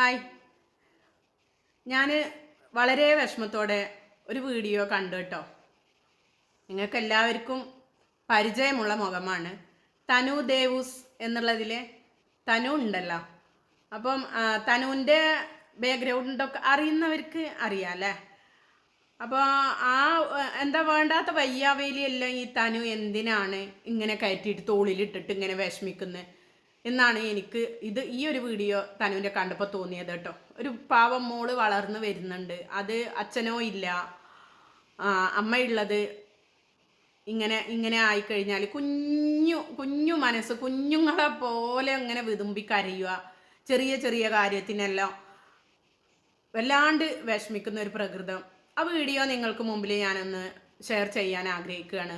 Hi. ഞാൻ വളരെ വിഷമത്തോടെ ഒരു വീഡിയോ കണ്ടു കേട്ടോ. നിങ്ങൾക്ക് എല്ലാവർക്കും പരിചയമുള്ള മുഖമാണ്. തനു ദേവൂസ് എന്നുള്ളതിലെ തനു ഉണ്ടല്ലോ. അപ്പം തനുവിന്റെ ബാക്ക്ഗ്രൗണ്ടൊക്കെ അറിയുന്നവർക്ക് അറിയാം അല്ലേ? അപ്പോൾ ആ എന്താ വേണ്ടാത്ത വയ്യാവേലിയെല്ലാം ഈ തനു എന്തിനാണ് ഇങ്ങനെ കയറ്റിയിട്ട് തോളിലിട്ടിട്ട് ഇങ്ങനെ വിഷമിക്കുന്നത് എന്നാണ് എനിക്ക് ഇത് ഈ ഒരു വീഡിയോ തനുവിന്റെ കണ്ടപ്പോൾ തോന്നിയത് കേട്ടോ. ഒരു പാവം മോൾ വളർന്നു വരുന്നുണ്ട്. അത് അച്ഛനോ ഇല്ല. അമ്മയുള്ളത് ഇങ്ങനെ ഇങ്ങനെ ആയിക്കഴിഞ്ഞാൽ കുഞ്ഞു കുഞ്ഞു മനസ്സ് കുഞ്ഞുങ്ങളെ പോലെ അങ്ങനെ വിതുമ്പി കരയുക. ചെറിയ ചെറിയ കാര്യത്തിനെല്ലാം വല്ലാണ്ട് വിഷമിക്കുന്ന ഒരു പ്രകൃതം. ആ വീഡിയോ നിങ്ങൾക്ക് മുമ്പിൽ ഞാനൊന്ന് ഷെയർ ചെയ്യാൻ ആഗ്രഹിക്കുകയാണ്.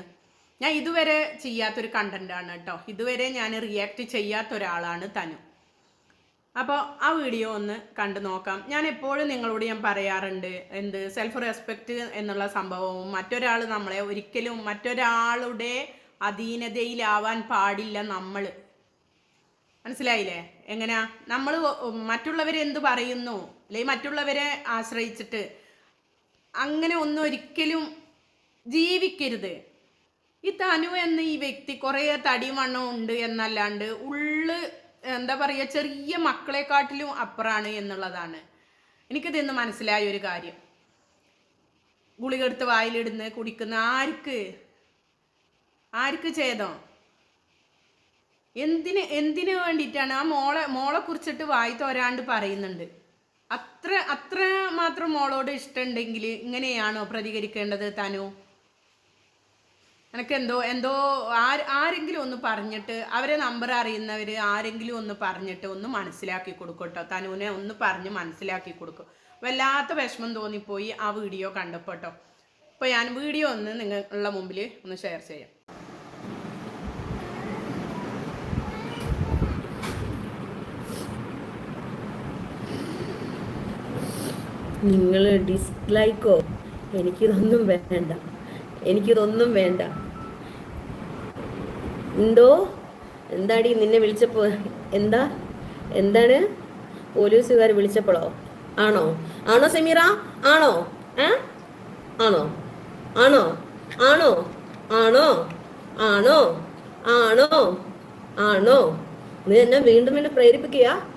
ഞാൻ ഇതുവരെ ചെയ്യാത്തൊരു കണ്ടന്റാണ് കേട്ടോ ഇതുവരെ ഞാൻ റിയാക്ട് ചെയ്യാത്ത ഒരാളാണ് തനു. അപ്പോൾ ആ വീഡിയോ ഒന്ന് കണ്ടു നോക്കാം. ഞാൻ എപ്പോഴും നിങ്ങളോട് ഞാൻ പറയാറുണ്ട് എന്ത് സെൽഫ് റെസ്പെക്റ്റ് എന്നുള്ള സംഭവവും മറ്റൊരാൾ നമ്മളെ ഒരിക്കലും മറ്റൊരാളുടെ അധീനതയിലാവാൻ പാടില്ല നമ്മൾ മനസ്സിലായില്ലേ? എങ്ങനെയാ നമ്മൾ മറ്റുള്ളവരെ എന്ത് പറയുന്നു? അല്ലെങ്കിൽ മറ്റുള്ളവരെ ആശ്രയിച്ചിട്ട് അങ്ങനെ ഒന്നും ഒരിക്കലും ജീവിക്കരുത്. ഈ തനു എന്ന ഈ വ്യക്തി കുറേ തടി ഉണ്ട് എന്നല്ലാണ്ട് ഉള്ള് എന്താ പറയുക ചെറിയ മക്കളെക്കാട്ടിലും അപ്പുറാണ് എന്നുള്ളതാണ്. എനിക്കിതെന്ന് മനസ്സിലായ ഒരു കാര്യം. ഗുളിക എടുത്ത് വായിലിടുന്ന് കുടിക്കുന്ന ആർക്ക്? ആർക്ക് ചെയ്തോ എന്തിന് എന്തിനു വേണ്ടിയിട്ടാണ്? ആ മോളെ മോളെ കുറിച്ചിട്ട് വായി തോരാണ്ട് പറയുന്നുണ്ട്. അത്ര അത്ര മാത്രം മോളോട് ഇഷ്ടമുണ്ടെങ്കിൽ ഇങ്ങനെയാണോ പ്രതികരിക്കേണ്ടത് തനു? എനിക്ക് എന്തോ എന്തോ ആര് ആരെങ്കിലും ഒന്ന് പറഞ്ഞിട്ട് അവരെ നമ്പർ അറിയുന്നവർ ആരെങ്കിലും ഒന്ന് പറഞ്ഞിട്ട് ഒന്ന് മനസ്സിലാക്കി കൊടുക്കട്ടോ. കേട്ടോ തനുവിനെ ഒന്ന് പറഞ്ഞ് മനസ്സിലാക്കി കൊടുക്കും. വല്ലാത്ത വിഷമം തോന്നിപ്പോയി ആ വീഡിയോ കണ്ടപ്പോട്ടോ. അപ്പോൾ ഞാൻ വീഡിയോ ഒന്ന് നിങ്ങളുടെ മുമ്പിൽ ഒന്ന് ഷെയർ ചെയ്യാം. നിങ്ങൾ ഡിസ്ലൈക്കോ എനിക്കിതൊന്നും വേണ്ട. എനിക്കിതൊന്നും വേണ്ട. എന്തോ എന്താടി നിന്നെ വിളിച്ചപ്പോ? എന്താ? എന്താണ്? പോലീസുകാർ വിളിച്ചപ്പോഴോ? ആണോ? ആണോ സമീറ? ആണോ? ഏ? ആണോ? ആണോ? ആണോ? ആണോ? ആണോ? ആണോ? ആണോ? നീ എന്നെ വീണ്ടും എന്നെ പ്രേരിപ്പിക്കുക.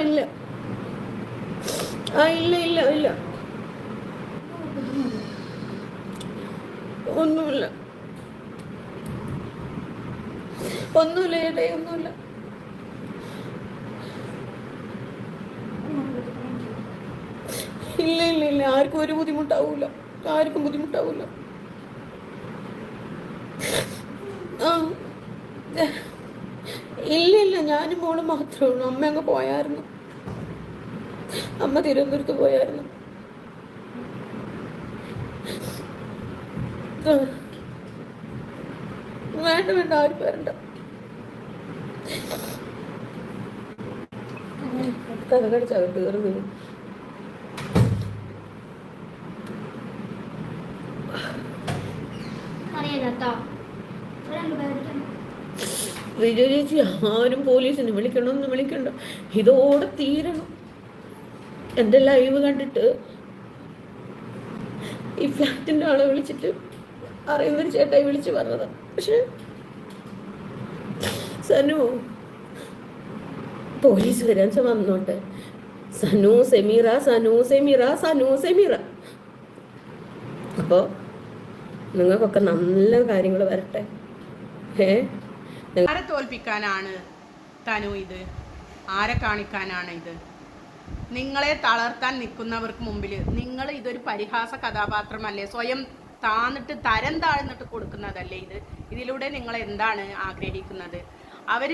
ഇല്ല. ആ ഇല്ല ഇല്ല ഇല്ല. ഒന്നുമില്ല. ഒന്നുമില്ല ഏട്ടേ ഒന്നുമില്ല. ഇല്ല ഇല്ല ഇല്ല. ആർക്കും ഒരു ബുദ്ധിമുട്ടാവൂല. ആർക്കും ബുദ്ധിമുട്ടാവൂല. ആ. ഇല്ല ഇല്ല. ഞാനും മോളും മാത്രമേ ഉള്ളൂ. അമ്മ അങ്ങ് പോയായിരുന്നു. അമ്മ തിരുവനന്തപുരത്ത് പോയായിരുന്നു. വേണ്ട വേണ്ട ആരും വരണ്ട. വിജയ ചേച്ചി ആരും പോലീസിനെ വിളിക്കണമെന്ന് വിളിക്കണ്ട. ഇതോടെ തീരണം. എന്റെ ലൈവ് കണ്ടിട്ട് ഈ ഫ്ലാറ്റിന്റെ ആളെ വിളിച്ചിട്ട് അറിയുന്നൊരു ചേട്ടായി വിളിച്ച് പറഞ്ഞത്. പക്ഷെ സനു പോലീസ് വരാൻ വന്നോട്ടെ. സനു സെമീറ സനു സെമീറ സനു സെമീറ. അപ്പോൾ നിങ്ങൾക്കൊക്കെ നല്ല കാര്യങ്ങൾ വരട്ടെ. ഏ? തോൽപ്പിക്കാനാണ് തനു ഇത്? ആരെ കാണിക്കാനാണ് ഇത്? നിങ്ങളെ തളർത്താൻ നിൽക്കുന്നവർക്ക് മുമ്പിൽ നിങ്ങൾ ഇതൊരു പരിഹാസ കഥാപാത്രമല്ലേ? സ്വയം താന്നിട്ട് തരം താഴ്ന്നിട്ട് കൊടുക്കുന്നതല്ലേ ഇത്? ഇതിലൂടെ നിങ്ങൾ എന്താണ് ആഗ്രഹിക്കുന്നത്? അവർ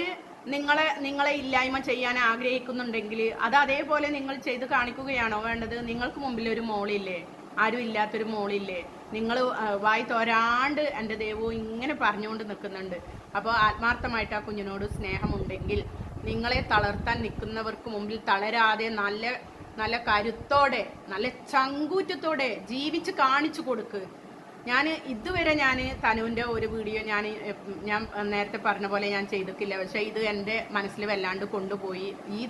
നിങ്ങളെ നിങ്ങളെ ഇല്ലായ്മ ചെയ്യാൻ ആഗ്രഹിക്കുന്നുണ്ടെങ്കിൽ അത് അതേപോലെ നിങ്ങൾ ചെയ്ത് കാണിക്കുകയാണോ വേണ്ടത്? നിങ്ങൾക്ക് മുമ്പിൽ ഒരു മോളില്ലേ? ആരും ഇല്ലാത്തൊരു മോളില്ലേ? നിങ്ങൾ വായി തോരാണ്ട് എന്റെ ദൈവവും ഇങ്ങനെ പറഞ്ഞുകൊണ്ട് നിൽക്കുന്നുണ്ട്. അപ്പോൾ ആത്മാർത്ഥമായിട്ട് ആ കുഞ്ഞിനോട് സ്നേഹമുണ്ടെങ്കിൽ നിങ്ങളെ തളർത്താൻ നിൽക്കുന്നവർക്ക് മുമ്പിൽ തളരാതെ നല്ല നല്ല കരുത്തോടെ നല്ല ചങ്കൂറ്റത്തോടെ ജീവിച്ച് കാണിച്ചു കൊടുക്ക്. ഞാൻ ഇതുവരെ ഞാൻ തനുവിന്റെ ഒരു വീഡിയോ ഞാൻ ഞാൻ നേരത്തെ പറഞ്ഞ പോലെ ഞാൻ ചെയ്തിട്ടില്ല. പക്ഷേ ഇത് എന്റെ മനസ്സിൽ വല്ലാണ്ട് കൊണ്ടുപോയി. ഈ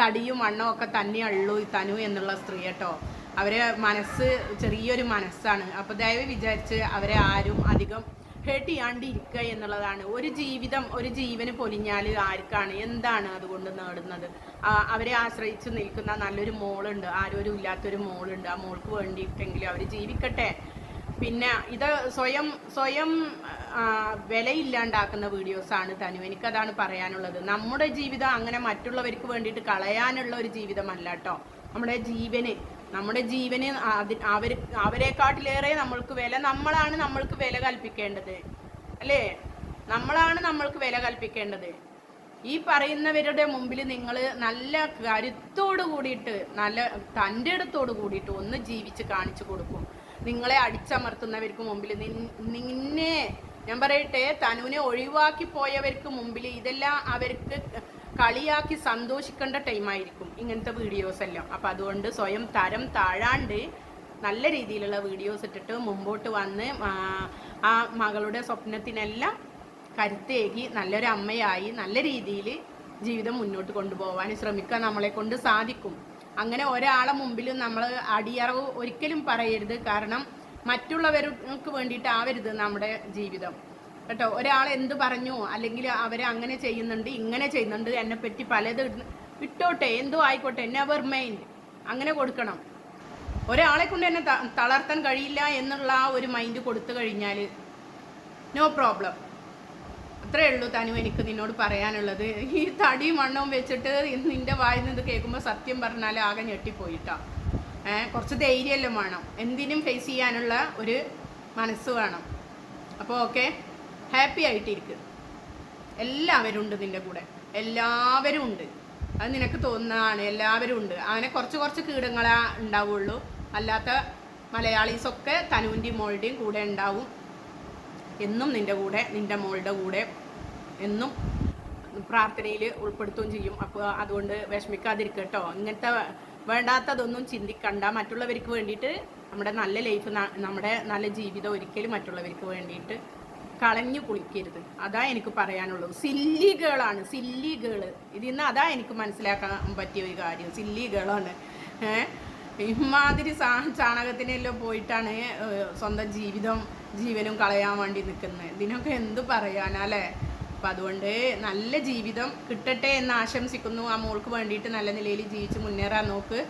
തടിയും മണ്ണും ഒക്കെ തന്നെയുള്ളൂ ഈ തനു എന്നുള്ള സ്ത്രീ കേട്ടോ. അവരെ മനസ്സ് ചെറിയൊരു മനസ്സാണ്. അപ്പോൾ ദയവ് വിചാരിച്ച് അവരെ ആരും അധികം ഹേർട്ട് ചെയ്യാണ്ട് എന്നുള്ളതാണ് ഒരു ജീവിതം ഒരു ജീവന് പൊലിഞ്ഞാൽ ആർക്കാണ്? എന്താണ് അതുകൊണ്ട് നേടുന്നത്? അവരെ ആശ്രയിച്ച് നിൽക്കുന്ന നല്ലൊരു മോളുണ്ട്. ആരോരും ഇല്ലാത്തൊരു മോളുണ്ട്. ആ മോൾക്ക് വേണ്ടിയിട്ടെങ്കിലും അവർ ജീവിക്കട്ടെ. പിന്നെ ഇത് സ്വയം സ്വയം വിലയില്ലാണ്ടാക്കുന്ന വീഡിയോസാണ് തനു. എനിക്കതാണ് പറയാനുള്ളത്. നമ്മുടെ ജീവിതം അങ്ങനെ മറ്റുള്ളവർക്ക് വേണ്ടിയിട്ട് കളയാനുള്ള ഒരു ജീവിതമല്ല കേട്ടോ നമ്മുടെ ജീവന് നമ്മുടെ ജീവന് അവർ അവരെക്കാട്ടിലേറെ നമ്മൾക്ക് വില നമ്മളാണ് നമ്മൾക്ക് വില കൽപ്പിക്കേണ്ടത്. അല്ലേ? നമ്മളാണ് നമ്മൾക്ക് വില കൽപ്പിക്കേണ്ടത്. ഈ പറയുന്നവരുടെ മുമ്പിൽ നിങ്ങൾ നല്ല കരുത്തോട് കൂടിയിട്ട് നല്ല തന്റെ അടുത്തോട് കൂടിയിട്ട് ഒന്ന് ജീവിച്ച് കാണിച്ചു കൊടുക്കും. നിങ്ങളെ അടിച്ചമർത്തുന്നവർക്ക് മുമ്പിൽ നിന്നെ ഞാൻ പറയട്ടെ തനുവിനെ ഒഴിവാക്കി പോയവർക്ക് മുമ്പിൽ ഇതെല്ലാം അവർക്ക് കളിയാക്കി സന്തോഷിക്കേണ്ട ടൈമായിരിക്കും ഇങ്ങനത്തെ വീഡിയോസ് എല്ലാം. അപ്പം അതുകൊണ്ട് സ്വയം തരം താഴാണ്ട് നല്ല രീതിയിലുള്ള വീഡിയോസ് ഇട്ടിട്ട് മുമ്പോട്ട് വന്ന് ആ- ആ മകളുടെ സ്വപ്നത്തിനെല്ലാം കരുത്തേകി നല്ലൊരു അമ്മയായി നല്ല രീതിയിൽ ജീവിതം മുന്നോട്ട് കൊണ്ടുപോകാൻ ശ്രമിക്കാൻ നമ്മളെ കൊണ്ട് സാധിക്കും. അങ്ങനെ ഒരാളെ മുമ്പിൽ നമ്മൾ അടിയറവ് ഒരിക്കലും പറയരുത്. കാരണം മറ്റുള്ളവർക്ക് വേണ്ടിയിട്ടാവരുത് നമ്മുടെ ജീവിതം. കേട്ടോ ഒരാൾ എന്ത് പറഞ്ഞു അല്ലെങ്കിൽ അവർ അങ്ങനെ ചെയ്യുന്നുണ്ട് ഇങ്ങനെ ചെയ്യുന്നുണ്ട് എന്നെ പറ്റി പലത് ഇട്ടോട്ടെ എന്തോ ആയിക്കോട്ടെ നെവർ മൈൻഡ് അങ്ങനെ കൊടുക്കണം. ഒരാളെ കൊണ്ട് എന്നെ തളർത്താൻ കഴിയില്ല എന്നുള്ള ആ ഒരു മൈൻഡ് കൊടുത്തു കഴിഞ്ഞാൽ നോ പ്രോബ്ലം അത്രേ ഉള്ളൂ തനു എനിക്ക് നിന്നോട് പറയാനുള്ളത്. ഈ തടി മണ്ണവും വെച്ചിട്ട് നിന്റെ വായിൽ നിന്ന് കേൾക്കുമ്പോൾ സത്യം പറഞ്ഞാൽ ആകെ ഞെട്ടിപ്പോയിട്ടാ. ഏഹ് കുറച്ച് ധൈര്യമെല്ലാം വേണം. എന്തിനും ഫേസ് ചെയ്യാനുള്ള ഒരു മനസ്സ് വേണം. അപ്പോൾ ഓക്കെ ഹാപ്പി ആയിട്ടിരിക്കുക എല്ലാവരും ഉണ്ട് നിന്റെ കൂടെ. എല്ലാവരും ഉണ്ട്. അത് നിനക്ക് തോന്നുന്നതാണ് എല്ലാവരും ഉണ്ട്. അങ്ങനെ കുറച്ച് കുറച്ച് കീടങ്ങളാ ഉണ്ടാവുള്ളൂ. അല്ലാത്ത മലയാളീസൊക്കെ തനുവിന്റെയും മോളുടെയും കൂടെ ഉണ്ടാവും. എന്നും നിന്റെ കൂടെ നിന്റെ മോളുടെ കൂടെ എന്നും പ്രാർത്ഥനയിൽ ഉൾപ്പെടുത്തുകയും ചെയ്യും. അപ്പോൾ അതുകൊണ്ട് വിഷമിക്കാതിരിക്കട്ടോ. കേട്ടോ ഇങ്ങനത്തെ വേണ്ടാത്തതൊന്നും ചിന്തിക്കണ്ട. മറ്റുള്ളവർക്ക് വേണ്ടിയിട്ട് നമ്മുടെ നല്ല ലൈഫ് നമ്മുടെ നല്ല ജീവിതം ഒരിക്കലും മറ്റുള്ളവർക്ക് വേണ്ടിയിട്ട് കളഞ്ഞു കുളിക്കരുത്. അതാ എനിക്ക് പറയാനുള്ളത്. സില്ലി ഗേളാണ് സില്ലി ഗേൾ ഇതിൽ നിന്ന് അതാ എനിക്ക് മനസ്സിലാക്കാൻ പറ്റിയ ഒരു കാര്യം. സില്ലി ഗേളാണ് ഏഹ് ഇമാതിരി സാ ചാണകത്തിനെല്ലാം പോയിട്ടാണ് സ്വന്തം ജീവിതം ജീവനും കളയാൻ വേണ്ടി നിൽക്കുന്നത്. ഇതിനൊക്കെ എന്ത് പറയാനല്ലേ അപ്പം അതുകൊണ്ട് നല്ല ജീവിതം കിട്ടട്ടെ എന്ന് ആശംസിക്കുന്നു. ആ മോൾക്ക് വേണ്ടിയിട്ട് നല്ല നിലയിൽ ജീവിച്ച് മുന്നേറാൻ നോക്ക്.